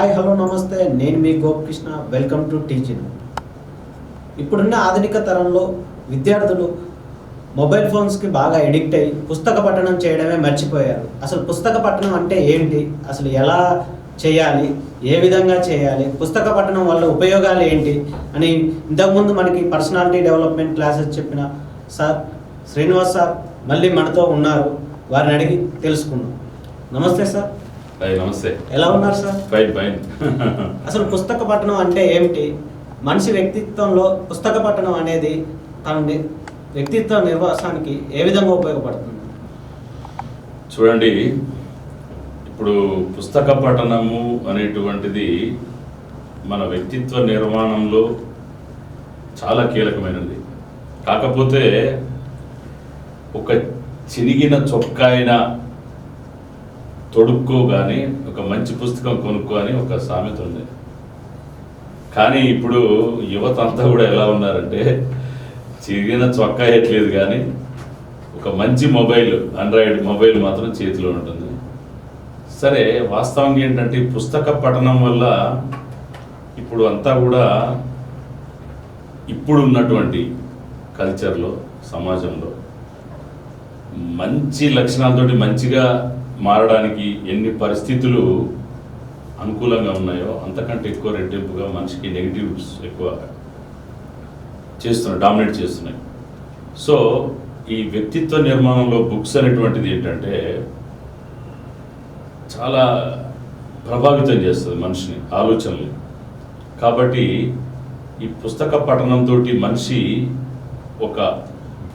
Hi hello నమస్తే. నేను మీ గోపకృష్ణ. వెల్కమ్ టు టీచింగ్ ఇప్పుడున్న ఆధునిక తరంలో విద్యార్థులు మొబైల్ ఫోన్స్కి బాగా ఎడిక్ట్ అయ్యి పుస్తక పఠనం చేయడమే మర్చిపోయారు. అసలు పుస్తక పఠనం అంటే ఏంటి? అసలు ఎలా చేయాలి? ఏ విధంగా చేయాలి? పుస్తక పఠనం వల్ల ఉపయోగాలు ఏంటి? అని ఇంతకుముందు మనకి పర్సనాలిటీ డెవలప్మెంట్ క్లాసెస్ చెప్పిన సార్ శ్రీనివాస్ సార్ మళ్ళీ మనతో ఉన్నారు. వారిని అడిగి తెలుసుకుందాం. నమస్తే సార్. నమస్తే. ఎలా ఉన్నారు సార్? ఫైన్ ఫైన్ అసలు పుస్తక పఠనం అంటే ఏమిటి? మనిషి వ్యక్తిత్వంలో పుస్తక పఠనం అనేది తన వ్యక్తిత్వ నిర్వాసానికి ఏ విధంగా ఉపయోగపడుతుంది? చూడండి ఇప్పుడు పుస్తక పఠనము అనేటువంటిది మన వ్యక్తిత్వ నిర్మాణంలో చాలా కీలకమైనది. కాకపోతే ఒక చినిగిన చొక్కాయిన తొడుక్కోగానే ఒక మంచి పుస్తకం కొనుక్కో అని ఒక సామెత ఉంది. కానీ ఇప్పుడు యువత అంతా కూడా ఎలా ఉన్నారంటే చిరిగిన చొక్కా ఎట్లేదు కానీ ఒక మంచి మొబైల్ ఆండ్రాయిడ్ మొబైల్ మాత్రం చేతిలో ఉంటుంది. సరే వాస్తవం ఏంటంటే పుస్తక పఠనం వల్ల ఇప్పుడు అంతా కూడా ఇప్పుడు ఉన్నటువంటి కల్చర్లో సమాజంలో మంచి లక్షణాలతోటి మంచిగా మారడానికి ఎన్ని పరిస్థితులు అనుకూలంగా ఉన్నాయో అంతకంటే ఎక్కువ రెట్టింపుగా మనిషికి నెగిటివ్స్ ఎక్కువ చేస్తున్నాయి డామినేట్ చేస్తున్నాయి. సో ఈ వ్యక్తిత్వ నిర్మాణంలో బుక్స్ అనేటువంటిది ఏంటంటే చాలా ప్రభావితం చేస్తుంది మనిషిని ఆలోచనలు కాబట్టి ఈ పుస్తక పఠనంతో మనిషి ఒక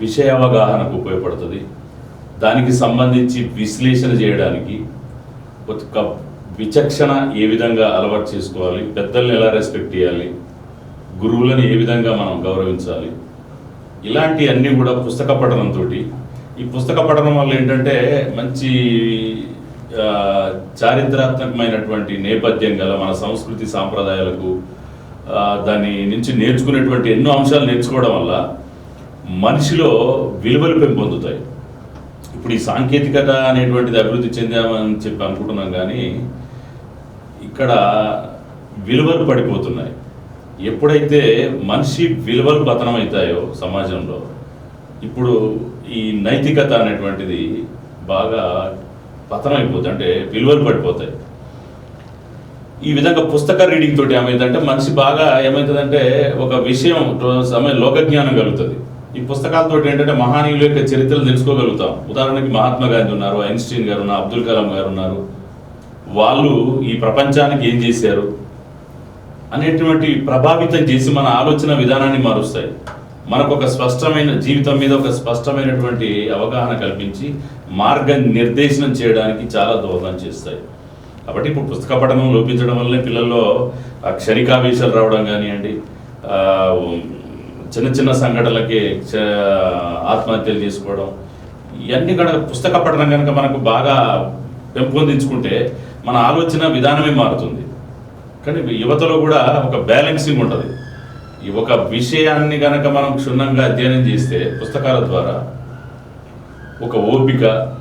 విషయ అవగాహనకు ఉపయోగపడుతుంది. దానికి సంబంధించి విశ్లేషణ చేయడానికి ఒక విచక్షణ ఏ విధంగా అలవాటు చేసుకోవాలి పెద్దల్ని ఎలా రెస్పెక్ట్ చేయాలి గురువులను ఏ విధంగా మనం గౌరవించాలి ఇలాంటి అన్నీ కూడా పుస్తక పఠనంతో ఈ పుస్తక పఠనం వల్ల ఏంటంటే మంచి చారిత్రాత్మకమైనటువంటి నేపథ్యం గల మన సంస్కృతి సాంప్రదాయాలకు దాని నుంచి నేర్చుకునేటువంటి ఎన్నో అంశాలు నేర్చుకోవడం వల్ల మనిషిలో విలువలు పెంపొందుతాయి. ఇప్పుడు ఈ సాంకేతికత అనేటువంటిది అభివృద్ధి చెందామని చెప్పి అనుకుంటున్నాం కానీ ఇక్కడ విలువలు పడిపోతున్నాయి. ఎప్పుడైతే మనిషి విలువలు పతనమవుతాయో సమాజంలో ఇప్పుడు ఈ నైతికత అనేటువంటిది బాగా పతనం అంటే విలువలు పడిపోతాయి. ఈ విధంగా పుస్తక రీడింగ్ తోటి ఏమైందంటే మనిషి బాగా ఏమవుతుందంటే ఒక విషయం సమయం లోకజ్ఞానం కలుగుతుంది. ఈ పుస్తకాలతో ఏంటంటే మహానీయుల యొక్క చరిత్రలు తెలుసుకోగలుగుతాం. ఉదాహరణకి మహాత్మా గాంధీ ఉన్నారు ఐన్స్టీన్ గారు ఉన్నారు అబ్దుల్ కలాం గారు ఉన్నారు. వాళ్ళు ఈ ప్రపంచానికి ఏం చేశారు? అనేటువంటి ప్రభావితం చేసి మన ఆలోచన విధానాన్ని మారుస్తాయి. మనకు ఒక స్పష్టమైన జీవితం మీద ఒక స్పష్టమైనటువంటి అవగాహన కల్పించి మార్గ నిర్దేశనం చేయడానికి చాలా దోహదం చేస్తాయి. కాబట్టి ఇప్పుడు పుస్తక పఠనం లోపించడం వల్లనే పిల్లల్లో క్షణికావేశాలు రావడం కానివ్వండి చిన్న చిన్న సంఘటనలకి చ- ఆత్మహత్యలు చేసుకోవడం ఇవన్నీ కనుక పుస్తక పఠనం కనుక మనకు బాగా పెంపొందించుకుంటే మన ఆలోచన విధానమే మారుతుంది. కానీ యువతలో కూడా ఒక బ్యాలెన్సింగ్ ఉంటుంది. ఈ ఒక విషయాన్ని కనుక మనం క్షుణ్ణంగా అధ్యయనం చేస్తే పుస్తకాల ద్వారా ఒక ఓపిక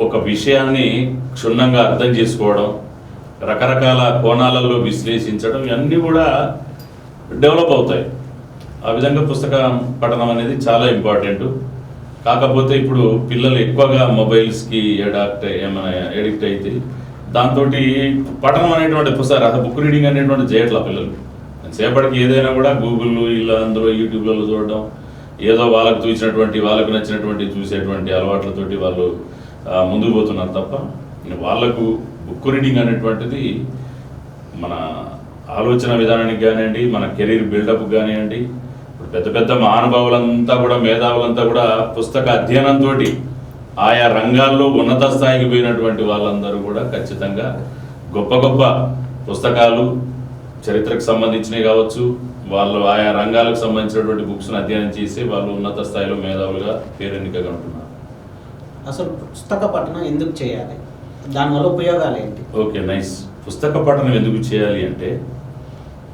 ఒక విషయాన్ని క్షుణ్ణంగా అర్థం చేసుకోవడం రకరకాల కోణాలలో విశ్లేషించడం ఇవన్నీ కూడా డెవలప్ అవుతాయి. ఆ విధంగా పుస్తక పఠనం అనేది చాలా ఇంపార్టెంట్. కాకపోతే ఇప్పుడు పిల్లలు ఎక్కువగా మొబైల్స్కి అడాప్ట్ ఏమైనా ఎడిక్ట్ అయితే దాంతో పఠనం అనేటువంటి పుస్తక అసలు బుక్ రీడింగ్ అనేటువంటి చేయట్లా పిల్లలు. సేపటికి ఏదైనా కూడా గూగుల్ ఇలా అందులో యూట్యూబ్లలో చూడడం ఏదో వాళ్ళకు చూసినటువంటి వాళ్ళకు నచ్చినటువంటి చూసేటువంటి అలవాట్లతోటి వాళ్ళు ముందుకు పోతున్నారు తప్ప వాళ్ళకు బుక్ రీడింగ్ అనేటువంటిది మన ఆలోచన విధానానికి కానివ్వండి మన కెరీర్ బిల్డప్ కానివ్వండి పెద్ద పెద్ద మహానుభావులంతా కూడా మేధావులంతా కూడా పుస్తక అధ్యయనంతో ఆయా రంగాల్లో ఉన్నత స్థాయికి పోయినటువంటి వాళ్ళందరూ కూడా ఖచ్చితంగా గొప్ప గొప్ప పుస్తకాలు చరిత్రకు సంబంధించినవి కావచ్చు వాళ్ళు ఆయా రంగాలకు సంబంధించినటువంటి బుక్స్ను అధ్యయనం చేసి వాళ్ళు ఉన్నత స్థాయిలో మేధావులుగా పేరెన్నికగా ఉంటున్నారు. అసలు పుస్తక పఠనం ఎందుకు చేయాలి? దానివల్ల ఉపయోగాలు ఏంటి? Okay nice. పుస్తక పఠనం ఎందుకు చేయాలి అంటే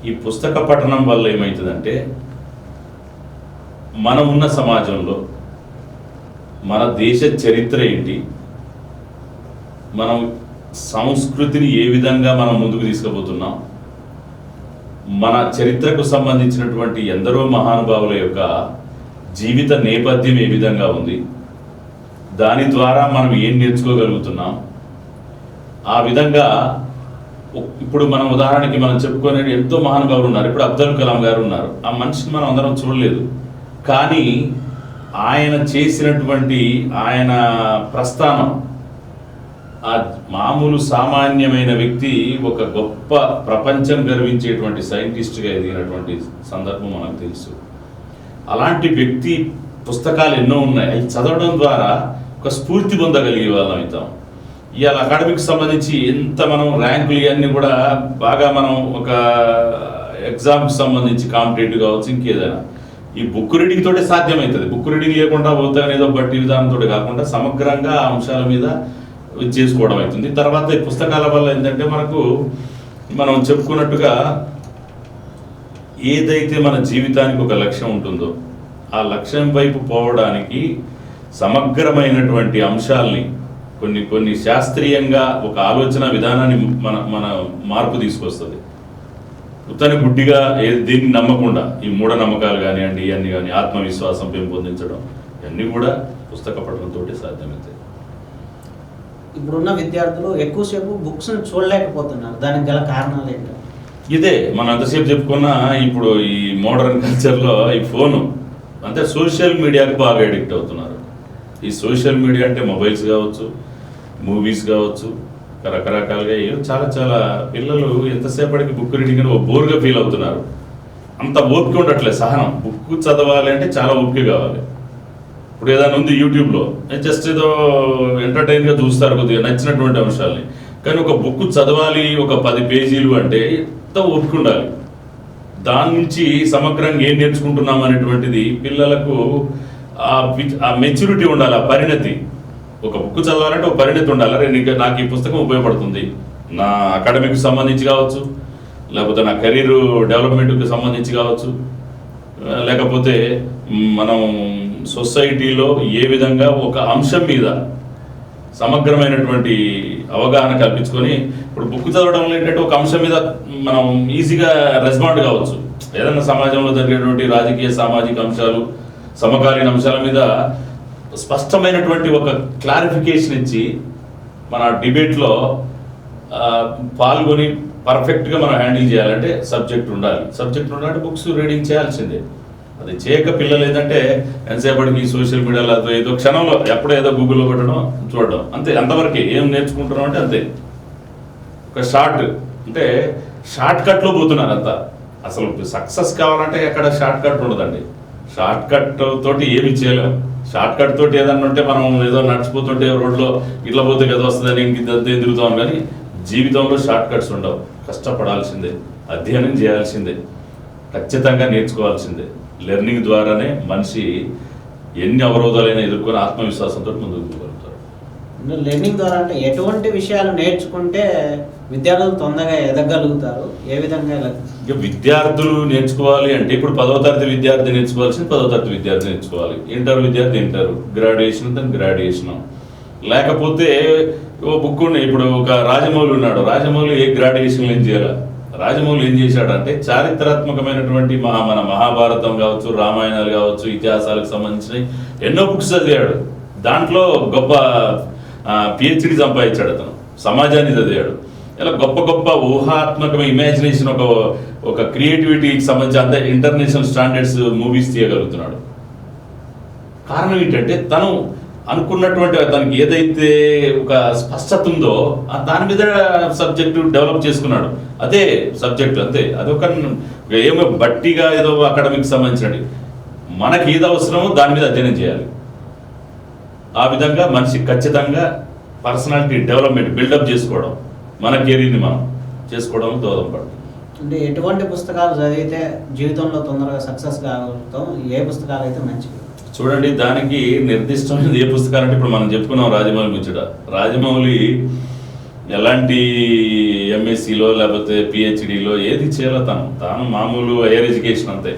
ఈ పుస్తక పఠనం వల్ల ఏమవుతుందంటే మనం ఉన్న సమాజంలో మన దేశ చరిత్ర ఏంటి? మనం సంస్కృతిని ఏ విధంగా మనం ముందుకు తీసుకుపోతున్నాం? మన చరిత్రకు సంబంధించినటువంటి ఎందరో మహానుభావుల యొక్క జీవిత నేపథ్యం ఏ విధంగా ఉంది? దాని ద్వారా మనం ఏం నేర్చుకోగలుగుతున్నాం? ఆ విధంగా ఇప్పుడు మనం ఉదాహరణకి మనం చెప్పుకునే ఎంతో మహానుభావులు ఉన్నారు. ఇప్పుడు అబ్దుల్ కలాం గారు ఉన్నారు. ఆ మనిషిని మనం అందరం చూడలేదు. కానీ ఆయన చేసినటువంటి ఆయన ప్రస్థానం ఆ మామూలు సామాన్యమైన వ్యక్తి ఒక గొప్ప ప్రపంచం గర్వించేటువంటి సైంటిస్ట్గా ఎదిగినటువంటి సందర్భం మనకు తెలుసు. అలాంటి వ్యక్తి పుస్తకాలు ఎన్నో ఉన్నాయి. అవి చదవడం ద్వారా ఒక స్ఫూర్తి పొందగలిగే వాళ్ళం అవుతాం. ఇవాళ అకాడమిక్ సంబంధించి ఎంత మనం ర్యాంకులు ఇవన్నీ కూడా బాగా మనం ఒక ఎగ్జామ్కి సంబంధించి కాంపిటేటివ్ కావచ్చు ఇంకేదైనా. ఈ బుక్ రీడింగ్ తోటే సాధ్యమవుతుంది బుక్ రీడింగ్ లేకుండా పోతాం ఏదో బట్టి విధానంతో కాకుండా సమగ్రంగా ఆ అంశాల మీద చేసుకోవడం అవుతుంది. తర్వాత ఈ పుస్తకాల వల్ల ఏంటంటే మనకు మనం చెప్పుకున్నట్టుగా ఏదైతే మన జీవితానికి ఒక లక్ష్యం ఉంటుందో ఆ లక్ష్యం వైపు పోవడానికి సమగ్రమైనటువంటి అంశాల్ని కొన్ని కొన్ని శాస్త్రీయంగా ఒక ఆలోచన విధానాన్ని మన మన మార్పు తీసుకొస్తుంది. ఉత్తని గుడ్డిగా దీన్ని నమ్మకుండా ఈ మూఢనమ్మకాలు కానివ్వండి ఇవన్నీ కానీ ఆత్మవిశ్వాసం పెంపొందించడం ఇవన్నీ కూడా పుస్తక పఠనంతో సాధ్యమవుతాయి ఇప్పుడున్న విద్యార్థులు ఎక్కువసేపు బుక్స్ చూడలేకపోతున్నారు. దానికి గల కారణాలు ఏంటి? ఇదే మనం అంతసేపు చెప్పుకున్న ఇప్పుడు ఈ మోడర్న్ కల్చర్లో ఈ ఫోను అంటే సోషల్ మీడియాకి బాగా అడిక్ట్ అవుతున్నారు. ఈ సోషల్ మీడియా అంటే మొబైల్స్ కావచ్చు మూవీస్ కావచ్చు రకరకాలుగా ఏవో చాలా చాలా పిల్లలు ఎంతసేపటికి బుక్ రీడింగ్ అని ఓ బోర్గా ఫీల్ అవుతున్నారు. అంత ఓపిక ఉండట్లేదు సహనం. బుక్ చదవాలి అంటే చాలా ఓపిక కావాలి. ఇప్పుడు ఏదైనా ఉంది యూట్యూబ్లో జస్ట్ ఏదో ఎంటర్టైన్గా చూస్తారు కొద్దిగా నచ్చినటువంటి అంశాలని. కానీ ఒక బుక్ చదవాలి ఒక పది పేజీలు అంటే ఎంత ఓపిక ఉండాలి? దాని నుంచి సమగ్రంగా ఏం నేర్చుకుంటున్నాం అనేటువంటిది పిల్లలకు ఆ మెచ్యూరిటీ ఉండాలి ఆ పరిణతి. ఒక బుక్ చదవాలంటే ఒక పరిణితి ఉండాలి. అరే ఇంకా నాకు ఈ పుస్తకం ఉపయోగపడుతుంది. నా అకాడమిక్ సంబంధించి కావచ్చు లేకపోతే నా కెరీర్ డెవలప్మెంట్కి సంబంధించి కావచ్చు లేకపోతే మనం సొసైటీలో ఏ విధంగా ఒక అంశం మీద సమగ్రమైనటువంటి అవగాహన కల్పించుకొని ఇప్పుడు బుక్ చదవడం ఏంటంటే ఒక అంశం మీద మనం ఈజీగా రెస్పాండ్ కావచ్చు. ఏదైనా సమాజంలో జరిగేటువంటి రాజకీయ సామాజిక అంశాలు సమకాలీన అంశాల మీద స్పష్టమైనటువంటి ఒక క్లారిఫికేషన్ ఇచ్చి మన డిబేట్లో పాల్గొని పర్ఫెక్ట్గా మనం హ్యాండిల్ చేయాలంటే సబ్జెక్ట్ ఉండాలి. సబ్జెక్ట్ ఉండాలంటే బుక్స్ రీడింగ్ చేయాల్సిందే. అది చేయక పిల్లలు ఏంటంటే ఎంతసేపటికి సోషల్ మీడియాలో అదో ఏదో క్షణంలో ఎప్పుడో ఏదో గూగుల్లో పెట్టడం చూడడం. అంతే అంతవరకే ఏం నేర్చుకుంటున్నాం అంటే అంతే. ఒక షార్ట్ అంటే షార్ట్ కట్లో పోతున్నారు అంతా. అసలు సక్సెస్ కావాలంటే ఎక్కడ షార్ట్ కట్ ఉండదండి. షార్ట్ కట్ తోటి ఏమి చేయలేము షార్ట్ కట్ తోటి ఏదన్నా ఉంటే మనం ఏదో నడిచిపోతుంటే రోడ్లో ఇట్లా పోతే కదా వస్తుందని ఇంక తిరుగుతాం? కానీ జీవితంలో షార్ట్ కట్స్ ఉండవు. కష్టపడాల్సిందే. అధ్యయనం చేయాల్సిందే. ఖచ్చితంగా నేర్చుకోవాల్సిందే. లెర్నింగ్ ద్వారానే మనిషి ఎన్ని అవరోధాలైనా ఎదుర్కొని ఆత్మవిశ్వాసంతో ముందుకు లెర్నింగ్ ద్వారా అంటే ఎటువంటి విషయాలు నేర్చుకుంటే విద్యార్థులు తొందరగా ఎదగలుగుతారు? ఏ విధంగా ఎదగ- ఇక విద్యార్థులు నేర్చుకోవాలి అంటే ఇప్పుడు పదవ తరగతి విద్యార్థి నేర్చుకోవాల్సింది పదవ తరగతి విద్యార్థి నేర్చుకోవాలి. ఇంటర్ విద్యార్థి ఇంటర్ గ్రాడ్యుయేషన్ దాని గ్రాడ్యుయేషన్. లేకపోతే ఓ బుక్ ఉండే ఇప్పుడు ఒక రాజమౌళి ఉన్నాడు. రాజమౌళి ఏ గ్రాడ్యుయేషన్ ఏం చేయాలి? రాజమౌళి ఏం చేశాడంటే చారిత్రాత్మకమైనటువంటి మహా మన మహాభారతం కావచ్చు రామాయణాలు కావచ్చు ఇతిహాసాలకు సంబంధించిన ఎన్నో బుక్స్ చదివాడు. దాంట్లో గొప్ప పిహెచ్డి సంపాదించాడు అతను. సమాజాన్ని చదివాడు. ఇలా గొప్ప గొప్ప ఊహాత్మకమైన ఇమాజినేషన్ ఒక ఒక క్రియేటివిటీకి సంబంధించి అంత ఇంటర్నేషనల్ స్టాండర్డ్స్ మూవీస్ తీయగలుగుతున్నాడు. కారణం ఏంటంటే తను అనుకున్నటువంటి తనకి ఏదైతే ఒక స్పష్టత ఉందో ఆ దాని మీద సబ్జెక్టు డెవలప్ చేసుకున్నాడు. అదే సబ్జెక్టు అంతే. అదొక ఏమో బట్టిగా ఏదో అకాడమిక్ సంబంధించినది. మనకి ఏది అవసరమో దాని మీద అధ్యయనం చేయాలి. ఆ విధంగా మనిషి ఖచ్చితంగా పర్సనాలిటీ డెవలప్మెంట్ బిల్డప్ చేసుకోవడం మన కెరీర్ని మనం? చేసుకోవడం దోహదపడుతుంది. అంటే ఎటువంటి పుస్తకాలు చదివితే జీవితంలో తొందరగా సక్సెస్ కాగలుగుతాం ఏ పుస్తకాలు అయితే మంచివి? చూడండి దానికి నిర్దిష్టమైనది ఏ పుస్తకాలు అంటే ఇప్పుడు మనం చెప్పుకున్నాం రాజమౌళి ముచ్చట. రాజమౌళి ఎలాంటి ఎంఎస్సిలో లేకపోతే పిహెచ్డిలో ఏది చేయాలో తను. తాను మామూలు హైయర్ ఎడ్యుకేషన్ అంతే.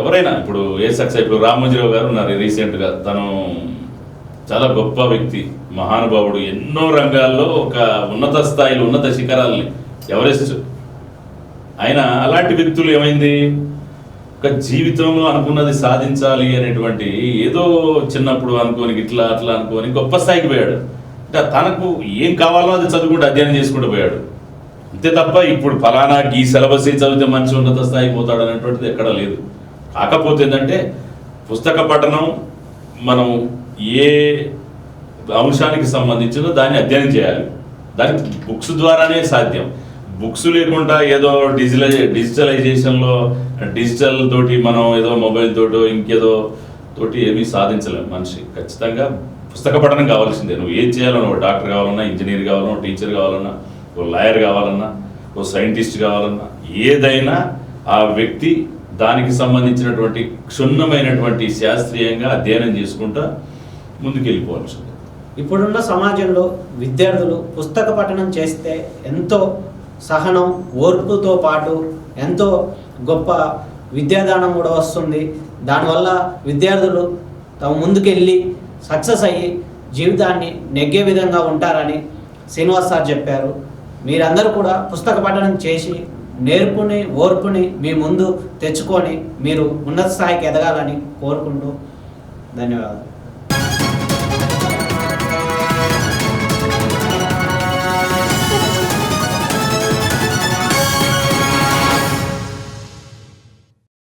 ఎవరైనా ఇప్పుడు ఏ సక్సెస్ ఇప్పుడు రామోజీరావు గారు ఉన్నారు రీసెంట్గా. తను చాలా గొప్ప వ్యక్తి మహానుభావుడు. ఎన్నో రంగాల్లో ఒక ఉన్నత స్థాయిలో ఉన్నత శిఖరాల్ని ఎవరెస్ట్. ఆయన అలాంటి వ్యక్తులు ఏమైంది? ఒక జీవితంలో అనుకున్నది సాధించాలి అనేటువంటి ఏదో చిన్నప్పుడు అనుకోని ఇట్లా అట్లా అనుకోని గొప్ప స్థాయికి పోయాడు. అంటే తనకు ఏం కావాలో అది చదువుకుంటూ అధ్యయనం చేసుకుంటూ పోయాడు. అంతే తప్ప ఇప్పుడు ఫలానా ఈ సిలబస్ చదివితే మంచి ఉన్నత స్థాయికి పోతాడు అనేటువంటిది ఎక్కడ లేదు. కాకపోతే ఏంటంటే పుస్తక పఠనం మనం ఏ అంశానికి సంబంధించిందో దాన్ని అధ్యయనం చేయాలి. దానికి బుక్స్ ద్వారానే సాధ్యం. బుక్స్ లేకుండా ఏదో డిజిటలై డిజిటలైజేషన్లో డిజిటల్ తోటి మనం ఏదో మొబైల్ తోటో ఇంకేదో తోటి ఏమీ సాధించలేము మనిషి. ఖచ్చితంగా పుస్తక పఠనం కావాల్సిందే. నువ్వు ఏం చేయాలన్నా ఒక డాక్టర్ కావాలన్నా ఇంజనీర్ కావాలన్నా టీచర్ కావాలన్నా ఓ లాయర్ కావాలన్నా ఓ సైంటిస్ట్ కావాలన్నా ఏదైనా ఆ వ్యక్తి దానికి సంబంధించినటువంటి క్షుణ్ణమైనటువంటి శాస్త్రీయంగా అధ్యయనం చేసుకుంటా ముందుకెళ్ళిపోవాల్సి ఉంది ఇప్పుడున్న సమాజంలో విద్యార్థులు పుస్తక పఠనం చేస్తే ఎంతో సహనం ఓర్పుతో పాటు ఎంతో గొప్ప విద్యాదానం కూడా వస్తుంది. దానివల్ల విద్యార్థులు తమ ముందుకెళ్ళి సక్సెస్ అయ్యి జీవితాన్ని నెగ్గే విధంగా ఉంటారని శ్రీనివాస్ సార్ చెప్పారు. మీరందరూ కూడా పుస్తక పఠనం చేసి నేర్పుని ఓర్పుని మీ ముందు తెచ్చుకొని మీరు ఉన్నత స్థాయికి ఎదగాలని కోరుకుంటూ ధన్యవాదాలు.